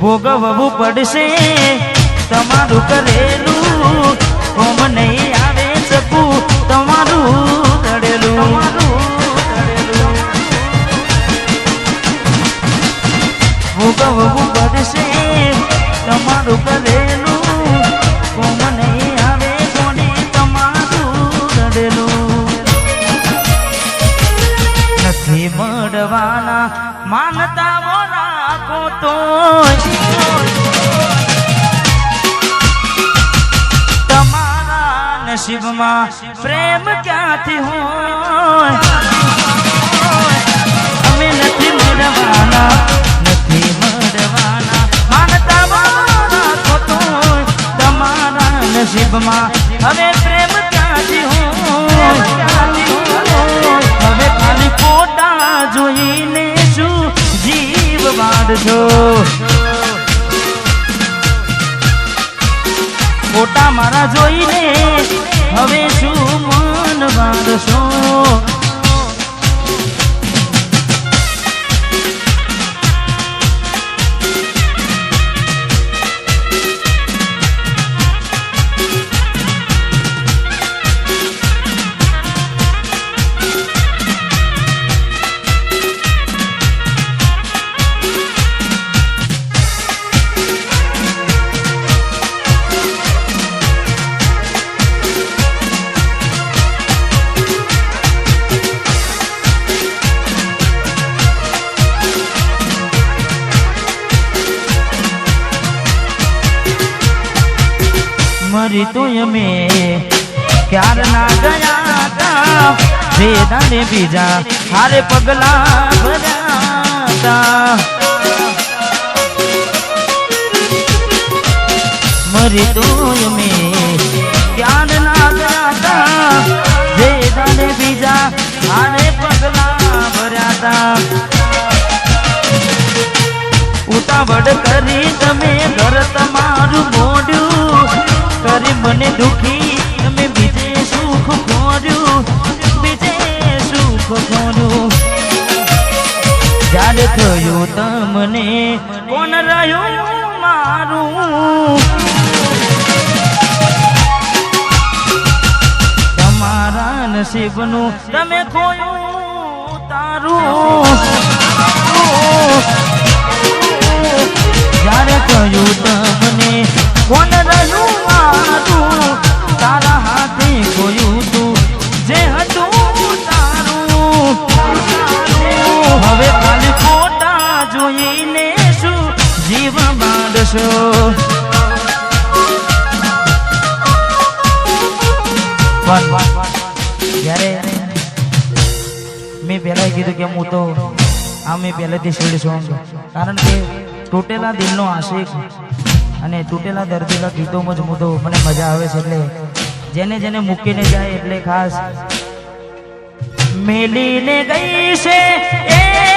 ભોગવવું પડશે. તમારું કરેલું કોમ નહીં આવે શકું તમારું કરેલું ભોગવવું પડશે. તમારું કરેલું કોમ નહીં આવે કોને? તમારું કરેલું નથી મળવાના માનતા રાખો તો નસીબમાં પ્રેમ ક્યાંથી હોય? અમે નથી મળવાના નથી મળવાના માનતા મારા તમારા નસીબમાં. હવે મરી તું અમે ક્યાર ના ગયા તા? વેદાને બીજા હારે પગલા ભર્યા તા. મરી તું અમે ક્યાર ના ગયા તા? વેદાને બીજા હારે પગલા ભર્યા તા. ઉતાવળ કરી તમે, ઘર તમારું મોડ્યું કરી મને દુખી તમે બીજે સુખ ખોર્યું બીજે સુખ ખોર્યું જ્યારે થયું તમને, કોણ રહ્યું મારું? તમારા નસીબનું તમે ખોયું તારું. જ્યારે કહ્યું તમને, કોણ રહ્યું કે હું તો આ મેં પહેલેથી શેડ સોંગ. કારણ કે તૂટેલા દિલનો આશિક અને તૂટેલા દર્દીના ગીતોમાં જ હું તો મને મજા આવે છે એટલે જેને જેને મૂકીને જાય એટલે ખાસ. મેલીને ગઈ છે એકલો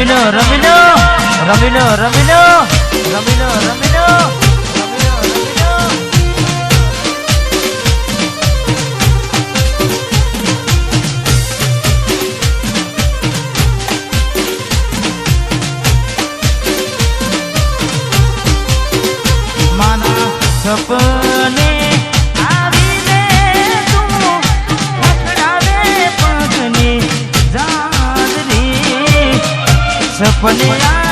રમીલો રમીલો રમીલો રમીલો રમીલો રમીલો. પણ આ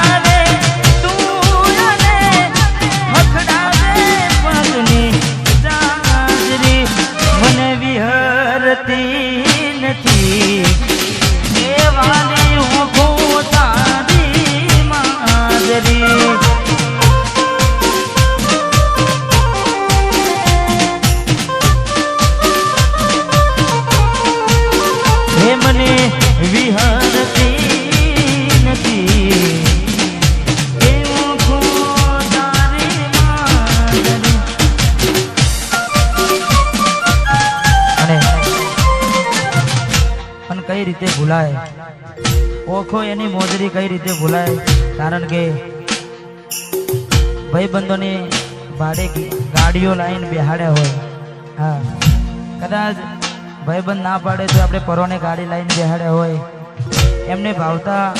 રીતે ભૂલાય. ઓખો એની મોજરી કઈ રીતે ભૂલાય? કારણ કે ભાઈબંધોની ભાડે ગાડીઓ લાઈન બેહાડ્યા હોય. હા. કદાચ ભાઈબંધ ના પાડે તો આપણે પરોને ગાડી લાઈન બેહાડ્યા હોય. એમને ભાવતા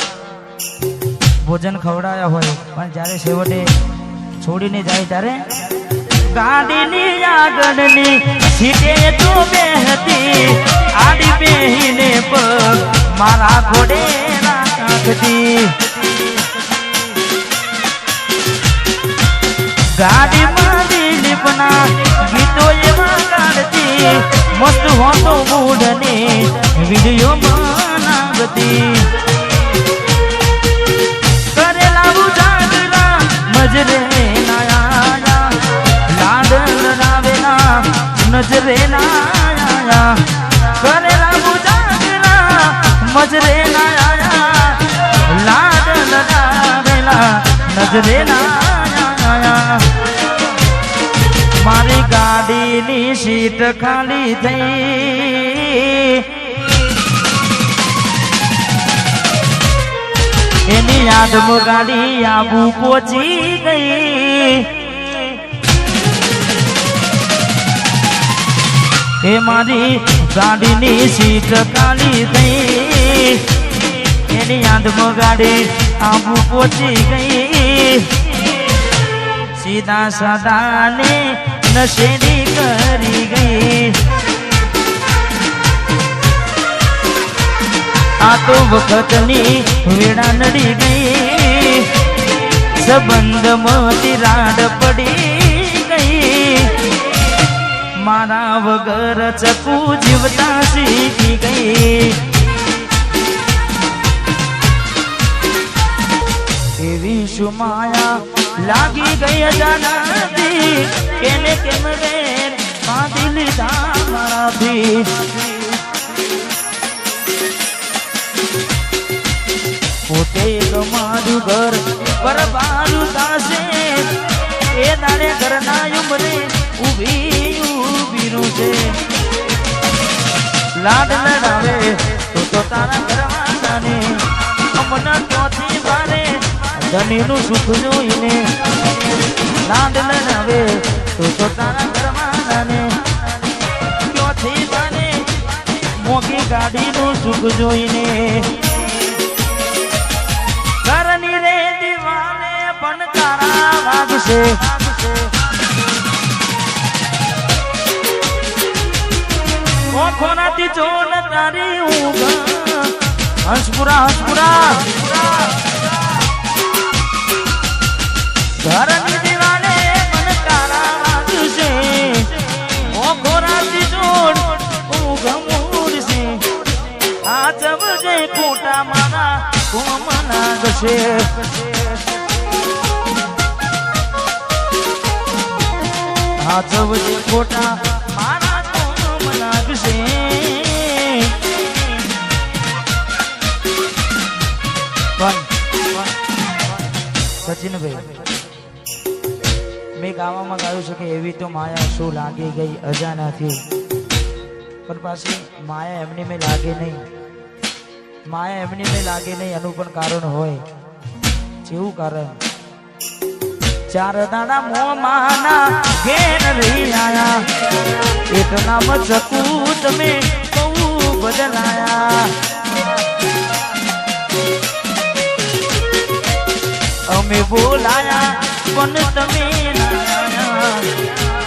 ભોજન ખવડાવ્યા હોય. પણ જ્યારે છેવટે છોડીને જાય ત્યારે ગાડીની આગળની સીટે તો બેહતી આડી બેહીને પગ મારા ઘોડે રાખતી. ગાડીમાં દિલીપના ગીતો એમાં ગાડતી, મસ્ત હોતો મૂડને વીડિયો બનાવતી નજરે નાયા કરેલા ઉજાગરા મજરે નાયા લાડ લડાવેલા નજરે નાયા મારી ગાડીની સીટ ખાલી થઈ. એની યાદમાં ગાડી આબુ પહોંચી ગઈ. એ મારી ગાડીની સીટ કાલી થઈ. એની યાદમાં ગાડી આબુ પહોંચી ગઈ. સીધા સાદાને નશેની કરી ગઈ. આ તો વખતની વેળા નડી ગઈ. સંબંધમાં તિરાડ પડી. મારા વગર ચકુ જીવતા શીખી ગઈ. એવી શું માયા લાગી ગઈ અજાનાથી? કેને કેમ વેર બાંધી લીધા મારાથી? પોતે તમારું ઘર પરબારું થાશે એ દાડે ઘરના ઉમરે ઊભી ઊભીનું છે લાડ લડાવે તો તો તારા ઘરવાળાને અમના ચોથી વારે, ધનીનું સુખ જોઈને લાડ લડાવે તો તો તારા ઘરવાળાને ચોથી વારે મોગી ગાડીનું સુખ જોઈને. ઘરની રે દીવાને પણ તારા વાગશે. ખોખોનાથી જોન તારી ઊભા હસપુરા હસપુરા ઘરની દિવાલે મન તારા વાગ્યું છે ખોખોનાથી જોન ઊઘમૂર છે આ જબ જે ખોટા મારા ઘુમના જશે આ જબ જે ખોટા સચિનભાઈ મેં ગાવામાં ગાયું છે કે એવી તો માયા શું લાગી ગઈ અજાનાથી. પણ પાછી માયા એમની મેં લાગે નહીં. માયા એમની મેં લાગે નહીં, એનું પણ કારણ હોય. જેવું કારણ. ચાર દાડા મો માના ઘેર રહી આયા. એક નામ ચકુ તમે બહુ બદલાયા. અમે બોલાયા પણ તમે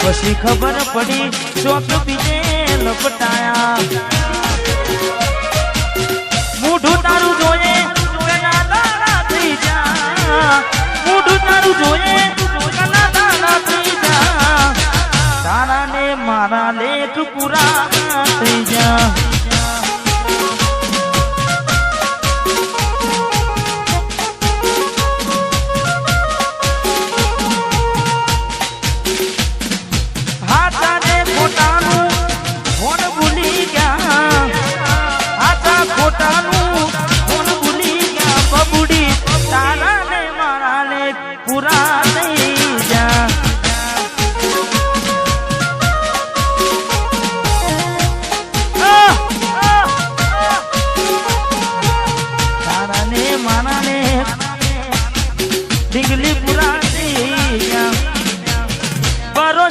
પછી ખબર પડી ચોક બીજે લપટાયા.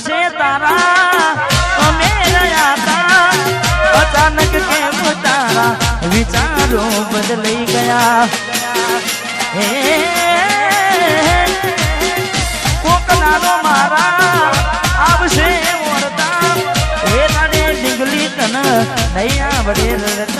ભરોસે તારા? અમે રહ્યા તા અચાનક કેમ તારા વિચારો બદલાઈ ગયા. હે કોક નાનો મારા આવશે ઓરતા એ તારે ડીંગલી તન નહીં આવડે રડતા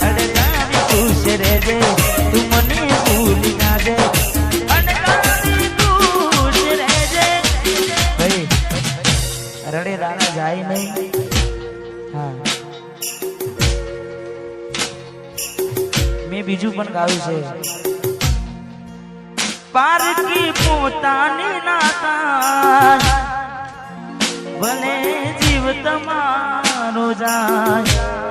રહેજે તું મને ભૂલી ના ભાઈ રડે દાણા જાય નહીં. હા. મેં બીજું પણ ગાયું છે. પારકી પોતાની નાતા ભલે જીવ તમારો જાય.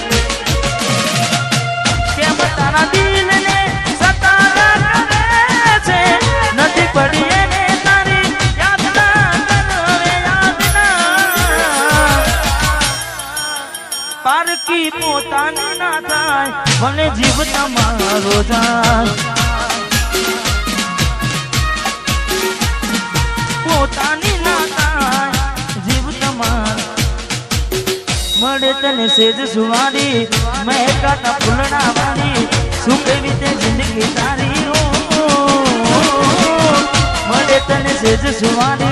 પારકી પોતાની ના થાય મને જીવ તમારો જાય તને સેજ સુવારી મહેકાતા ફૂલણા વાળી શું કેવી તે જિંદગી તારી. મળે તને સેજ સુવારી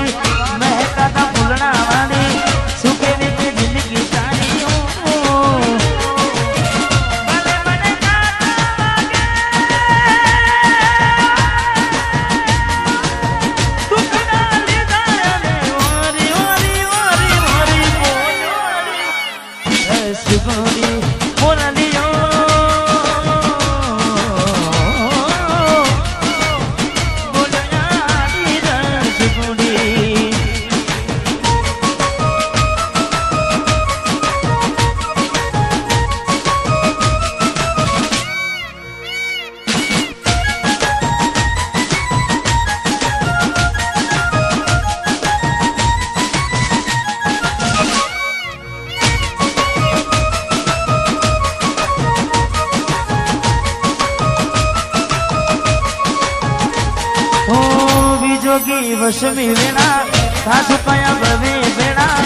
વસમી વેણા સાસુ કયા ભવે વેણા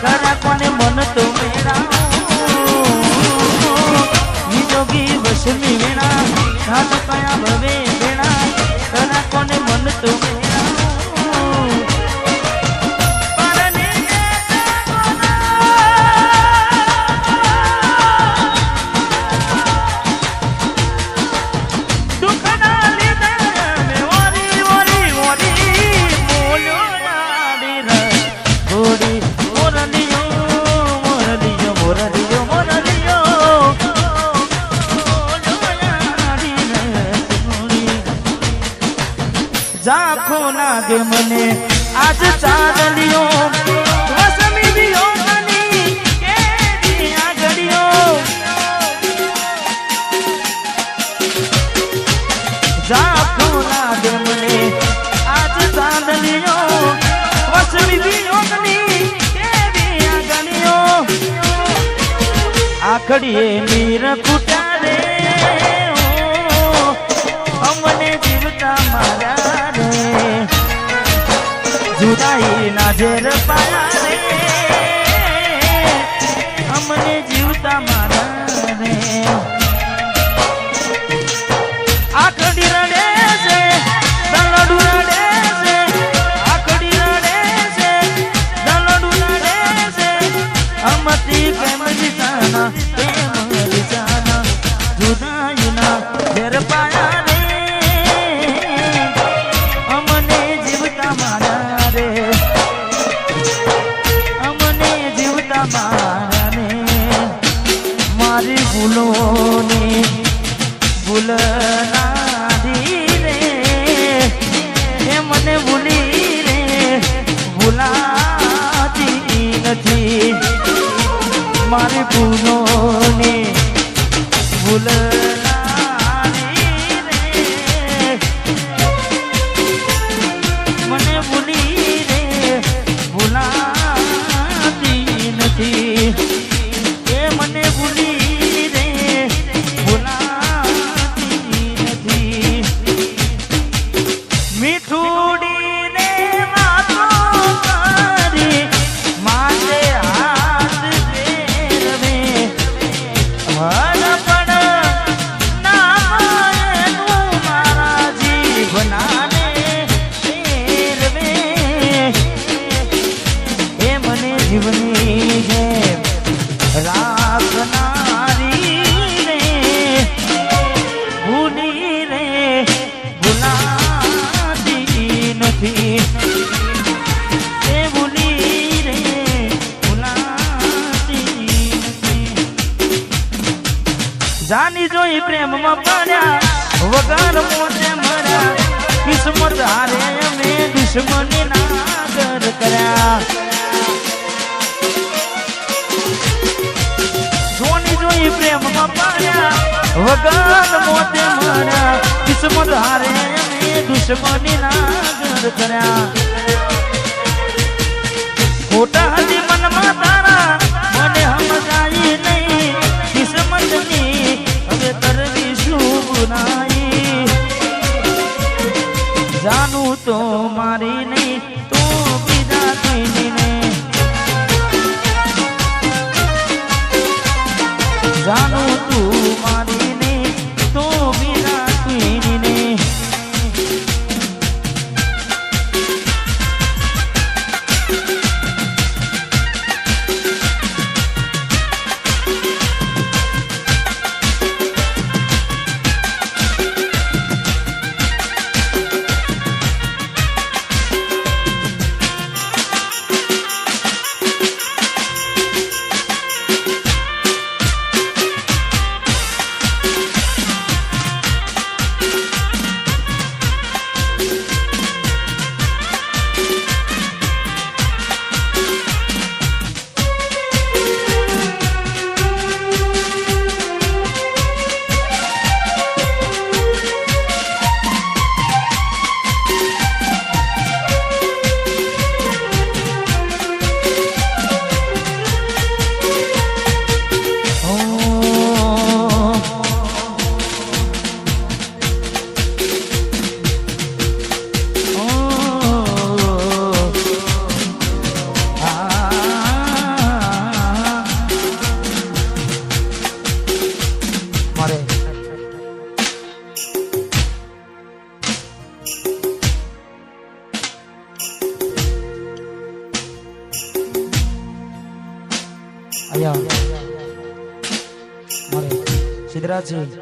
કરા કોને મન તો વેણા ઈ જોગી વસમી વેણા સાસુ કયા ભવે વેણા કરા કોને મન તો ઝાંખો લાગે મને. આજ ચાંદલિયો વસમી વિયોગની કેરી આગળિયો ઝાંખો લાગે મને. આજ ચાંદલિયો વસમી વિયોગની કેરી આગળિયો આખડીએ મીર કુટા રે ઓ, અમને જીવતા મારા રે. જુદાઈ ના ઝેર પાયા રે. વગર મોતે મર્યા, કિસ્મત હારે મેં દુશ્મની નાગર કર્યા. ખોટા હતી મનમાં તારા, મને સમજાય નહીં. કિસ્મતની હવે કરવી શું જાનું તો મારી નહીં ને જાનું Radio.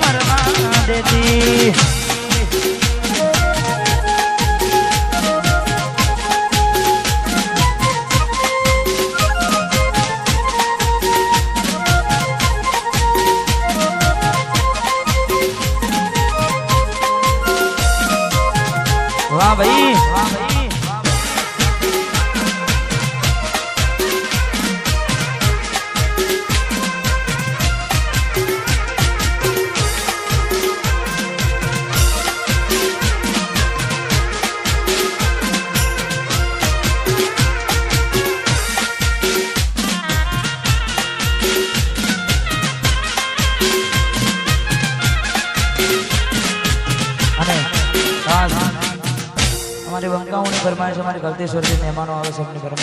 દેતી. ફરમાઈશ અમારી ગલતેશ્વરથી મહેમાનો આવે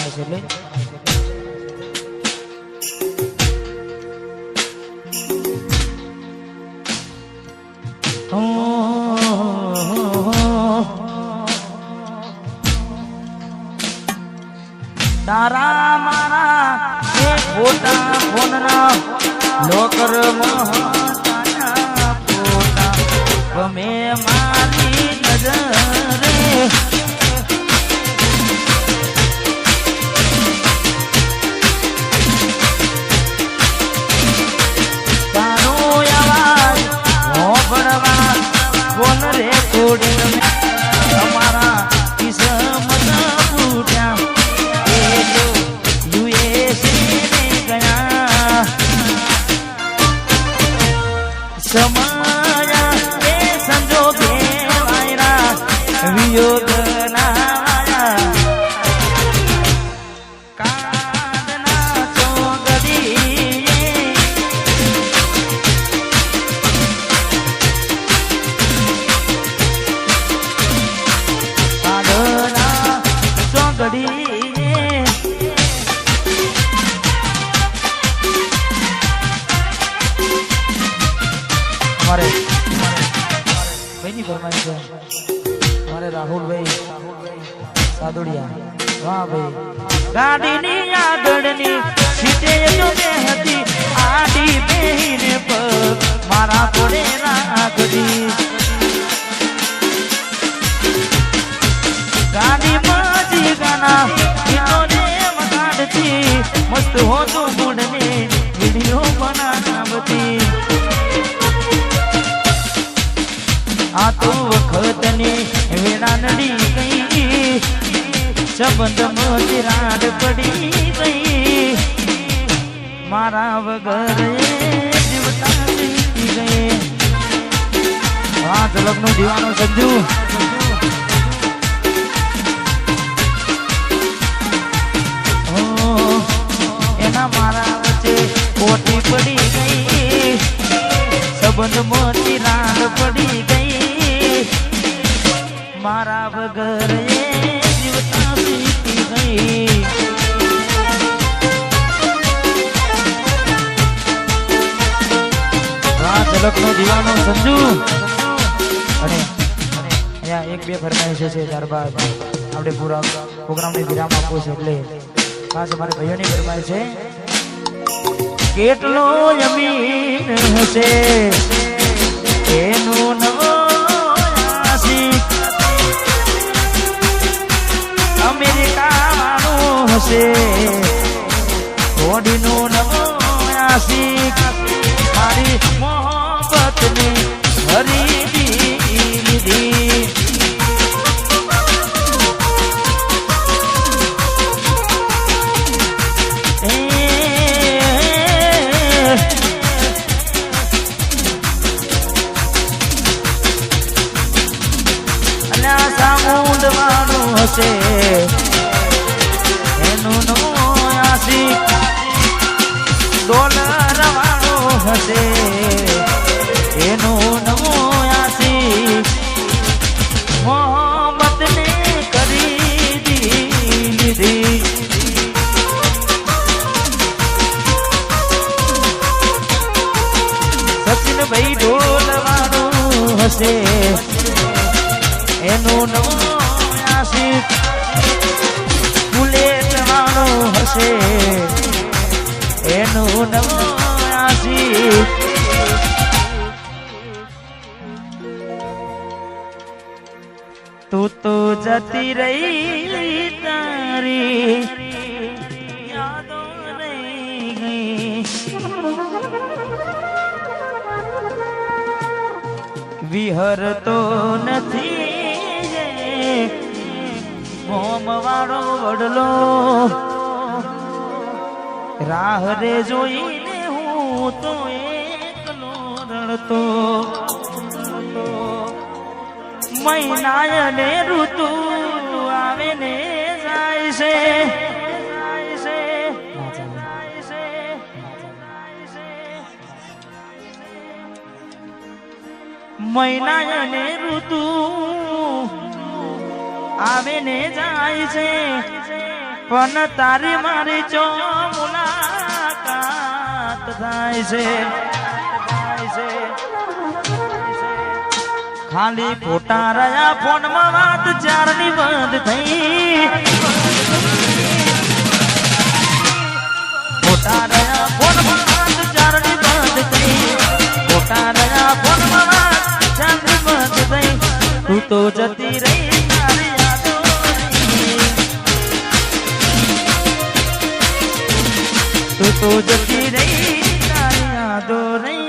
અમારે ભાઈની ફરમાઈશ છે? અમારે રાહુલભાઈ સાદુડિયા. વાહ ભાઈ. ગાડીની આગળની સીટે જો બે હતી, આડી બેહીને પગ મારા પડે રાખતી ગાડી માજી ગાના ગીતો ને વગાડતી, મસ્ત હોતું મૂડને વીડિયો બનાવતી. આ તો વખતની વેળા નડી ગઈ પડી ગઈ. મારા વગર જીવતા વીતી ગઈ. સંજુ. એના મારા વચ્ચે ખોટી પડી ગઈ. સંબંધ મોટી રાડ પડી ગઈ. મારા વગર એ દીવાનો સંજુ. અને અહીંયા એક બે ફરમાઈશ છે ત્યારબાદ આપણે પૂરા પ્રોગ્રામને વિરામ આપવો છે એટલે ખાસ અમારે ભાઈઓની ફરમાય છે. કેટલો જમીન હશે? એનું અમેરિકાનું હશે. કોડીનું નવો આશિક મારી મોહબ્બતની હરી વાળું હશે એનું નો આશિક ડોલર વાળો હશે. એનું નો આશિક મોહમ્મદને ખરીદી લીધી સચિન ભાઈ ઢોલવાનું હશે. એનું નવું આશિક બુલેટ વાળો હશે. એનું નવું તું તો જતી રહી તારી. યાદો રહી. ગઈ વિહરતો નથી. મોમ વાળો વડલો. રાહ રે જોઈને હું તો એકલો રડતો. મહિનાય ને ઋતુ આવે ને જાય છે. જાય છે જાય છે મહિના ઋતુ આવે ને જાય છે. પણ તારી મારી ચો મુલાકાત થાય છે. ખાલી ખોટા રહ્યા ફોનમાં વાત ચારની બંધ થઈ. ખોટા રહ્યા ફોનમાં વાત ચારની બંધ થઈ. ખોટા રહ્યા ફોનમાં વાત ચારની બંધ થઈ. તું તો જતી રહી. તો જતી રહી તારી યાદો રહી.